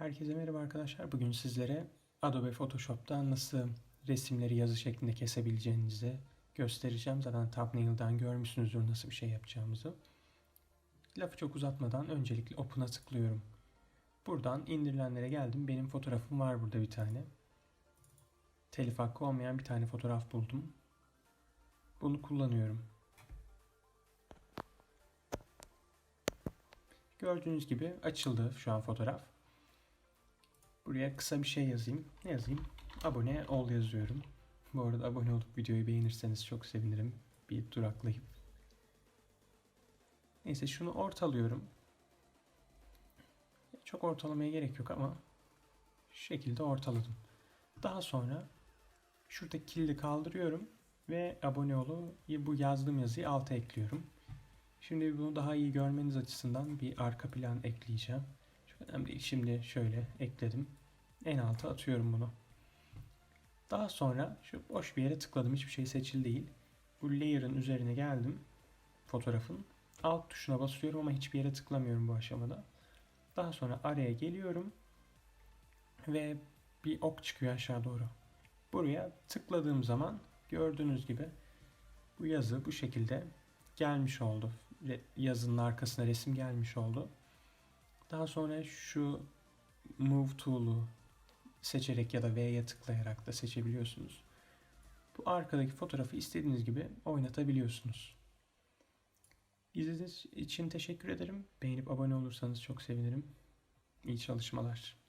Herkese merhaba arkadaşlar. Bugün sizlere Adobe Photoshop'ta nasıl resimleri yazı şeklinde kesebileceğinizi göstereceğim. Zaten thumbnail'dan görmüşsünüzdür nasıl bir şey yapacağımızı. Lafı çok uzatmadan öncelikle Open'a tıklıyorum. Buradan indirilenlere geldim. Benim fotoğrafım var burada bir tane. Telif hakkı olmayan bir tane fotoğraf buldum. Bunu kullanıyorum. Gördüğünüz gibi açıldı şu an fotoğraf. Buraya kısa bir şey yazayım. Ne yazayım? Abone ol yazıyorum. Bu arada abone olup videoyu beğenirseniz çok sevinirim. Bir duraklayıp. Neyse şunu ortalıyorum. Çok ortalamaya gerek yok ama şu şekilde ortaladım. Daha sonra şuradaki kilidi kaldırıyorum ve abone olu bu yazdığım yazıyı alta ekliyorum. Şimdi bunu daha iyi görmeniz açısından bir arka plan ekleyeceğim. Şimdi şöyle ekledim. En alta atıyorum bunu. Daha sonra şu boş bir yere tıkladım. Hiçbir şey seçili değil. Bu layer'ın üzerine geldim. Fotoğrafın. Alt tuşuna basıyorum ama hiçbir yere tıklamıyorum bu aşamada. Daha sonra araya geliyorum. Ve bir ok çıkıyor aşağı doğru. Buraya tıkladığım zaman gördüğünüz gibi bu yazı bu şekilde gelmiş oldu. Yazının arkasına resim gelmiş oldu. Daha sonra şu Move tool'u seçerek ya da V'ye tıklayarak da seçebiliyorsunuz. Bu arkadaki fotoğrafı istediğiniz gibi oynatabiliyorsunuz. İzlediğiniz için teşekkür ederim. Beğenip abone olursanız çok sevinirim. İyi çalışmalar.